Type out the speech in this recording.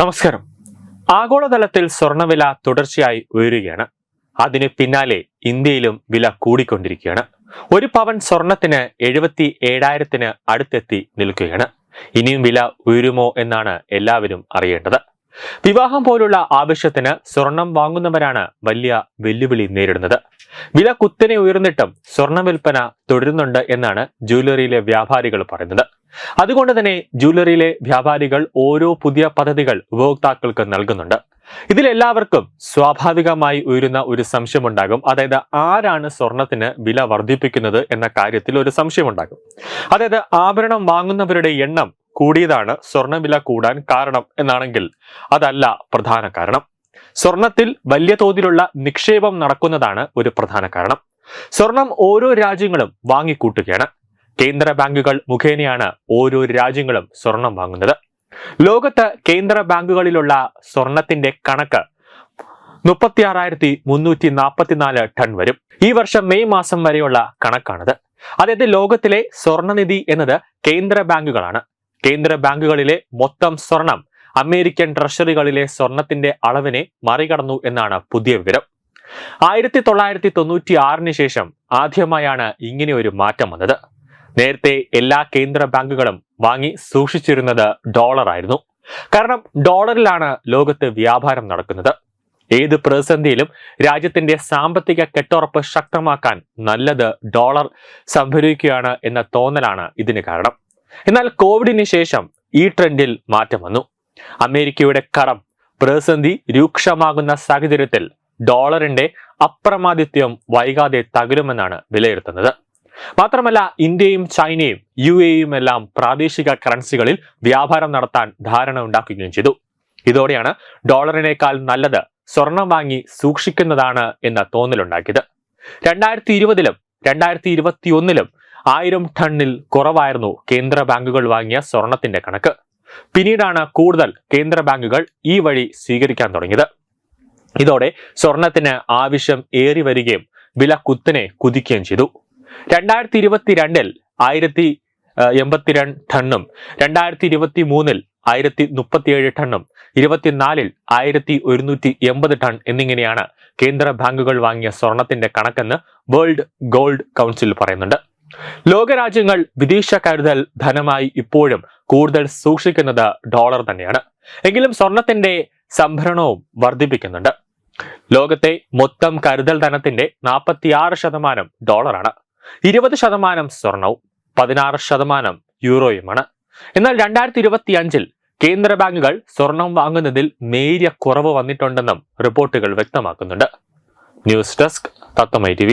നമസ്കാരം. ആഗോളതലത്തിൽ സ്വർണവില തുടർച്ചയായി ഉയരുകയാണ്. അതിന് പിന്നാലെ ഇന്ത്യയിലും വില കൂടിക്കൊണ്ടിരിക്കുകയാണ്. ഒരു പവൻ സ്വർണത്തിന് എഴുപത്തി ഏഴായിരത്തിന് അടുത്തെത്തി നിൽക്കുകയാണ്. ഇനിയും വില ഉയരുമോ എന്നാണ് എല്ലാവരും അറിയേണ്ടത്. വിവാഹം പോലുള്ള ആവശ്യത്തിന് സ്വർണം വാങ്ങുന്നവരാണ് വലിയ വെല്ലുവിളി നേരിടുന്നത്. വില കുത്തനെ ഉയർന്നിട്ടും സ്വർണ വിൽപ്പന തുടരുന്നുണ്ട് എന്നാണ് ജ്വല്ലറിയിലെ വ്യാപാരികൾ പറയുന്നത്. അതുകൊണ്ട് തന്നെ ജ്വല്ലറിയിലെ വ്യാപാരികൾ ഓരോ പുതിയ പദ്ധതികൾ ഉപഭോക്താക്കൾക്ക് നൽകുന്നുണ്ട്. ഇതിലെല്ലാവർക്കും സ്വാഭാവികമായി ഉയരുന്ന ഒരു സംശയമുണ്ടാകും. അതായത് ആരാണ് സ്വർണത്തിന് വില വർദ്ധിപ്പിക്കുന്നത് എന്ന കാര്യത്തിൽ ഒരു സംശയമുണ്ടാകും. അതായത് ആഭരണം വാങ്ങുന്നവരുടെ എണ്ണം കൂടിയതാണ് സ്വർണവില കൂടാൻ കാരണം എന്നാണെങ്കിൽ അതല്ല പ്രധാന കാരണം. സ്വർണത്തിൽ വലിയ തോതിലുള്ള നിക്ഷേപം നടക്കുന്നതാണ് ഒരു പ്രധാന കാരണം. സ്വർണം ഓരോ രാജ്യങ്ങളും വാങ്ങിക്കൂട്ടുകയാണ്. കേന്ദ്ര ബാങ്കുകൾ മുഖേനയാണ് ഓരോ രാജ്യങ്ങളും സ്വർണം വാങ്ങുന്നത്. ലോകത്ത് കേന്ദ്ര ബാങ്കുകളിലുള്ള സ്വർണത്തിന്റെ കണക്ക് മുപ്പത്തി ആറായിരത്തി മുന്നൂറ്റി നാൽപ്പത്തിനാല് ടൺ വരും. ഈ വർഷം മെയ് മാസം വരെയുള്ള കണക്കാണത്. അതായത് ലോകത്തിലെ സ്വർണനിധി എന്നത് കേന്ദ്ര ബാങ്കുകളാണ്. കേന്ദ്ര ബാങ്കുകളിലെ മൊത്തം സ്വർണം അമേരിക്കൻ ട്രഷറികളിലെ സ്വർണത്തിന്റെ അളവിനെ മറികടന്നു എന്നാണ് പുതിയ വിവരം. ആയിരത്തി തൊള്ളായിരത്തി തൊണ്ണൂറ്റി ആറിന് ശേഷം ആദ്യമായാണ് ഇങ്ങനെ ഒരു മാറ്റം വന്നത്. നേരത്തെ എല്ലാ കേന്ദ്ര ബാങ്കുകളും വാങ്ങി സൂക്ഷിച്ചിരുന്നത് ഡോളറായിരുന്നു കാരണം ഡോളറിലാണ് ലോകത്ത് വ്യാപാരം നടക്കുന്നത്. ഏത് പ്രതിസന്ധിയിലും രാജ്യത്തിന്റെ സാമ്പത്തിക കെട്ടുറപ്പ് ശക്തമാക്കാൻ നല്ലത് ഡോളർ സംഭരിക്കുകയാണ് എന്ന തോന്നലാണ് ഇതിന് കാരണം. എന്നാൽ കോവിഡിന് ശേഷം ഈ ട്രെൻഡിൽ മാറ്റം വന്നു. അമേരിക്കയുടെ കടം പ്രതിസന്ധി രൂക്ഷമാകുന്ന സാഹചര്യത്തിൽ ഡോളറിന്റെ അപ്രമാദിത്യം വൈകാതെ തകരുമെന്നാണ് വിലയിരുത്തുന്നത്. മാത്രമല്ല ഇന്ത്യയും ചൈനയും യു എയും എല്ലാം പ്രാദേശിക കറൻസികളിൽ വ്യാപാരം നടത്താൻ ധാരണ ഉണ്ടാക്കുകയും ചെയ്തു. ഇതോടെയാണ് ഡോളറിനേക്കാൾ നല്ലത് സ്വർണം വാങ്ങി സൂക്ഷിക്കുന്നതാണ് എന്ന തോന്നലുണ്ടാക്കിയത്. രണ്ടായിരത്തി ഇരുപതിലും രണ്ടായിരത്തി ഇരുപത്തി ഒന്നിലും ആയിരം ടണ്ണിൽ കുറവായിരുന്നു കേന്ദ്ര ബാങ്കുകൾ വാങ്ങിയ സ്വർണത്തിന്റെ കണക്ക്. പിന്നീടാണ് കൂടുതൽ കേന്ദ്ര ബാങ്കുകൾ ഈ വഴി സ്വീകരിക്കാൻ തുടങ്ങിയത്. ഇതോടെ സ്വർണത്തിന് ആവശ്യം ഏറി വരികയും വില കുത്തിനെ കുതിക്കുകയും ചെയ്തു. രണ്ടായിരത്തി ഇരുപത്തി രണ്ടിൽ ആയിരത്തി എൺപത്തിരണ്ട് ടണ്ണും രണ്ടായിരത്തി ഇരുപത്തി മൂന്നിൽ ആയിരത്തി മുപ്പത്തിയേഴ് ടണ്ണും ഇരുപത്തിനാലിൽ ആയിരത്തി ഒരുന്നൂറ്റി എൺപത് ടൺ എന്നിങ്ങനെയാണ് കേന്ദ്ര ബാങ്കുകൾ വാങ്ങിയ സ്വർണത്തിന്റെ കണക്കെന്ന് വേൾഡ് ഗോൾഡ് കൗൺസിൽ പറയുന്നുണ്ട്. ലോകരാജ്യങ്ങൾ വിദേശ കരുതൽ ധനമായി ഇപ്പോഴും കൂടുതൽ സൂക്ഷിക്കുന്നത് ഡോളർ തന്നെയാണ്. എങ്കിലും സ്വർണത്തിന്റെ സംഭരണവും വർദ്ധിപ്പിക്കുന്നുണ്ട്. ലോകത്തെ മൊത്തം കരുതൽ ധനത്തിന്റെ നാൽപ്പത്തിയാറ് ശതമാനം ഡോളറാണ്. ഇരുപത് ശതമാനം സ്വർണവും പതിനാറ് ശതമാനം യൂറോയുമാണ്. എന്നാൽ രണ്ടായിരത്തി ഇരുപത്തി അഞ്ചിൽ കേന്ദ്ര ബാങ്കുകൾ സ്വർണം വാങ്ങുന്നതിൽ നേരിയ കുറവ് വന്നിട്ടുണ്ടെന്നും റിപ്പോർട്ടുകൾ വ്യക്തമാക്കുന്നുണ്ട്. News desk തത്തമൈ T